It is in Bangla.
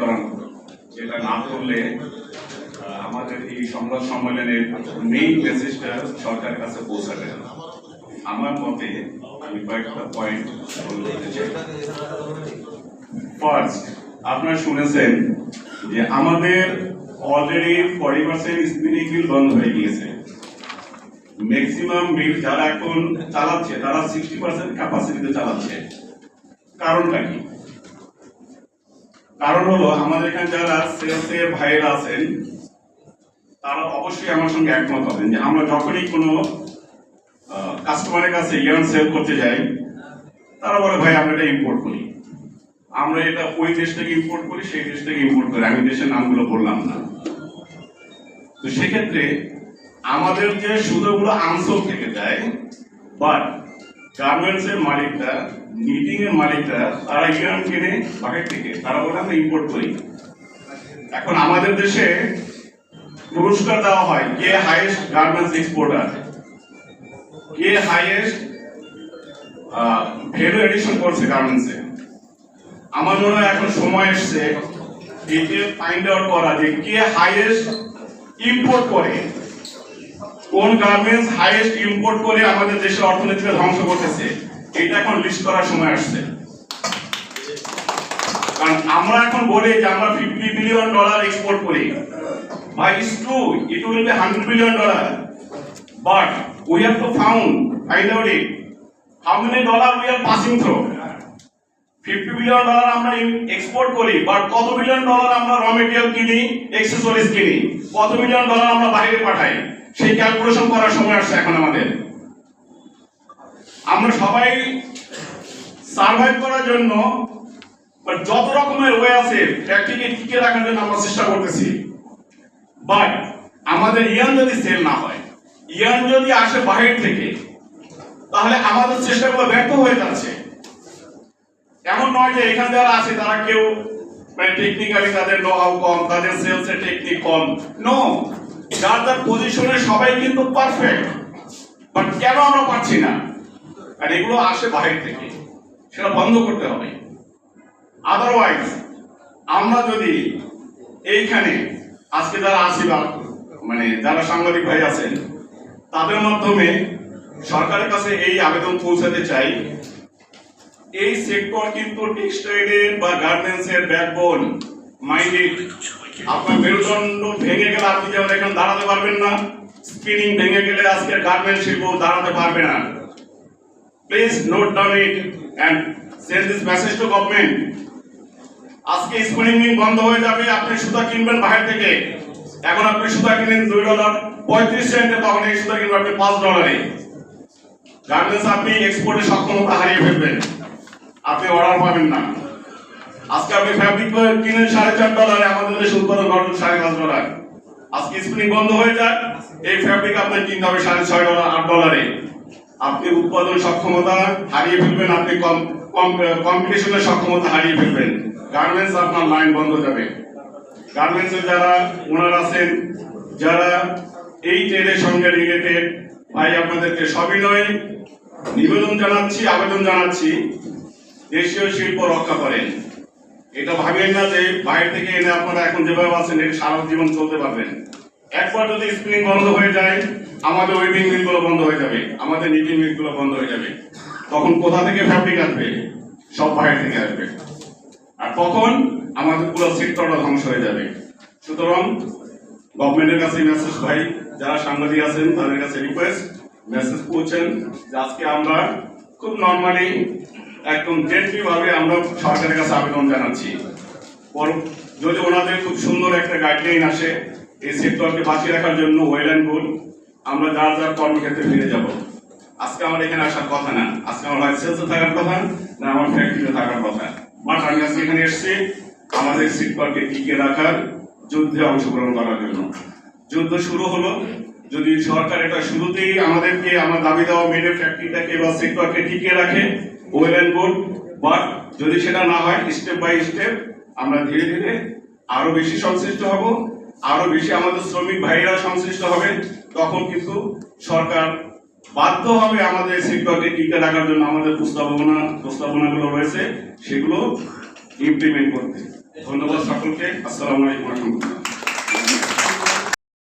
হতো যেটা না করলে আমাদের এই সংবাদ সম্মেলনের মেইন মেসেজটা সরকারের কাছে পৌঁছাবে আমার মতে, আমি কয়েকটা পয়েন্ট ফার্স্ট আপনারা শুনেছেন যে আমাদের already forty percent spinning mill বন্ধ হয়ে গিয়েছে। ম্যাক্সিমাম মিল যারা এখন চালাচ্ছে, তারা সিক্সটি পার্সেন্ট ক্যাপাসিটিতে চালাচ্ছে। কারণটা কি? কারণ হলো আমাদের এখানে যারা সেলসের ভাইয়েরা আছেন, তারা অবশ্যই আমার সঙ্গে একমত হবেন যে আমরা যখনই কোনো কাস্টমারের কাছে ইয়ার্ন সেল করতে যাই, তারা বলে, ভাই, আমরা এটা ইম্পোর্ট করি। আমরা এটা ওই দেশ থেকে ইম্পোর্ট করি, সেই দেশ থেকে ইম্পোর্ট করি। আমি দেশের নামগুলো বললাম না। তো সেক্ষেত্রে আমাদের যে সুদগুলো আনসোল থেকে যায় বাট গার্মেন্টস এর মালিকরা নিটিং এর মালিকরা, তারা ইয়ার্ন কিনে বাহির থেকে, তারা বলে, আমরা ইম্পোর্ট করি। এখন আমাদের দেশে পুরস্কার দেওয়া হয়, কে হাইয়েস্ট গার্মেন্টস এক্সপোর্টার কে হাইয়েস্ট ভ্যালু এডিশন করছে গার্মেন্টসে আমার মনে হয় এখন সময় এসছে, একে ফাইন্ড আউট করা যে কে হাইয়েস্ট ইম্পোর্ট করে। কোন গার্মেন্টস হাইয়েস্ট ইম্পোর্ট করে আমাদের দেশের অর্থনীতিকে ধ্বংস করতেছে, এটা এখন লিস্ট করার সময় আসছে। কারণ আমরা এখন বলি যে আমরা ফিফটি বিলিয়ন ডলার এক্সপোর্ট করি। ভাই it's true it will be hundred billion dollar but we have to found find out it how many dollar we are passing through fifty billion dollar আমরা এক্সপোর্ট করি বাট কত বিলিয়ন ডলার আমরা র মেটেরিয়াল কিনি এক্সেসরিজ কিনি, কত বিলিয়ন ডলার আমরা বাইরে পাঠাই? সেই ক্যালকুলেশন করার সময় আসছে এখন আমাদের। আমরা সবাই সার্ভাইভ করার জন্য যত রকমের ওয়ে আছে ফ্যাক্টরিকে টিকে রাখার জন্য আমরা চেষ্টা করতেছি। বাট আমাদের ইয়ান যদি সেল না হয় ইয়ান যদি আসে বাহির থেকে, তাহলে আমাদের চেষ্টাগুলো ব্যর্থ হয়ে যাচ্ছে। এমন নয় যে এখানে যারা আছে, তারা কেউ মানে টেকনিক্যালি তাদের নো হাউ কম, তাদের সেলস এর টেকনিক কম। নো যার যার পজিশনে সবাই কিন্তু পারফেক্ট বাট কেন আমরা পাচ্ছি না? আর এগুলো আসে বাহির থেকে। সেটা বন্ধ করতে হবে। আদারওয়াইজ আমরা যদি এইখানে, আজকে যারা আছি বা মানে যারা সাংবাদিক ভাই আছেন, তাদের মাধ্যমে সরকারের কাছে এই আবেদন পৌঁছাতে চাই। এই সেক্টর কিন্তু টেক্সটাইলের বা গার্মেন্টস এর ব্যাকবোন মাইন্ডেড আপনার মেরুদণ্ড ভেঙে গেলে আপনি যেমন এখানে দাঁড়াতে পারবেন না স্পিনিং ভেঙে গেলে আজকের গার্মেন্ট শিল্প দাঁড়াতে পারবে না। Please note down it and send this message to government আজকে স্পিনিং মিল বন্ধ হয়ে যাবে, আপনি সুতা কিনবেন বাইরে থেকে। এখন আপনি সুতা কিনেন দুই ডলার পঁয়ত্রিশ সেন্টে তখন এই সুতা কিনবেন আপনি পাঁচ ডলারে গার্মেন্টস আপনি এক্সপোর্টে সক্ষমতা হারিয়ে ফেলবেন। আপনি অর্ডার পাবেন না। আজকে আপনি ফ্যাব্রিক কিনেন সাড়ে চার ডলারে আমাদের দেশে উৎপাদন ঘটন সাড়ে পাঁচ ডলার আজকে স্পিনিং বন্ধ হয়ে যায়, এই ফ্যাব্রিক আপনার কিনতে হবে সাড়ে ছয় ডলার আট ডলারে আপনি উৎপাদন সক্ষমতা হারিয়ে ফেলবেন, আপনি কম কম্পিটিশনের সক্ষমতা হারিয়ে ফেলবেন। গার্মেন্টস আপনার লাইন বন্ধ যাবে। গার্মেন্টসে যারা, ওনার আছেন, যারা এই ট্রেডের সঙ্গে রিলেটেড ভাই আপনাদেরকে সবিনয় নিবেদন জানাচ্ছি, আবেদন জানাচ্ছি, দেশীয় শিল্প রক্ষা করেন। এটা ভাবেন না যে বাইরে থেকে এনে আপনারা এখন যেভাবে আছেন, এটা সারা জীবন চলতে পারবেন। একবার যদি স্পিনিং বন্ধ হয়ে যায়, আমাদের ওয়েবিং মিলগুলো বন্ধ হয়ে যাবে, আমাদের নিটিং মিলগুলো বন্ধ হয়ে যাবে। তখন কোথা থেকে ফ্যাব্রিক আসবে? সব বাইরে থেকে আসবে। আর তখন আমাদের পুরো সেক্টরটা ধ্বংস হয়ে যাবে। সুতরাং গভর্নমেন্টের কাছে মেসেজ ভাই, যারা সাংবাদিক আছেন, তাদের কাছে রিকোয়েস্ট মেসেজ পৌঁছেন যে আজকে আমরা খুব নর্মালি একদম জেন্টলি ভাবে আমরা সরকারের কাছে আবেদন জানাচ্ছি। যদি ওনাদের খুব সুন্দর একটা গাইডলাইন আসে এই সেক্টরকে বাঁচিয়ে রাখার জন্য ওয়েল অ্যান্ড গুড আমরা যার যার কর্মক্ষেত্রে ফিরে যাব। আজকে আমার এখানে আসার কথা না। আজকে আমার লাইসেন্সে থাকার কথা না, আমার ফ্যাক্টরিতে থাকার কথা। বাট আমি আজকে এখানে এসেছি, আমাদের সেক্টরকে টিকে রাখার যুদ্ধে অংশগ্রহণ করার জন্য। যুদ্ধ শুরু হলো যদি সরকার এটা শুরুতেই আমাদেরকে, আমার দাবি দেওয়া মেডের ফ্যাক্টরিটাকে বা সেক্টরকে টিকিয়ে রাখে ওয়েল অ্যান্ড গুড বাট যদি সেটা না হয় স্টেপ বাই স্টেপ আমরা ধীরে ধীরে আরও বেশি সংশ্লিষ্ট হব, আরও বেশি আমাদের শ্রমিক ভাইরা সংশ্লিষ্ট হবে, তখন কিন্তু সরকার বাধ্য হবে আমাদের সেক্টরকে টিকে রাখার জন্য আমাদের প্রস্তাবনা, প্রস্তাবনাগুলো রয়েছে, সেগুলো ইমপ্লিমেন্ট করতে। ধন্যবাদ সকলকে, আসসালামু আলাইকুম। রহমতুল্লাহ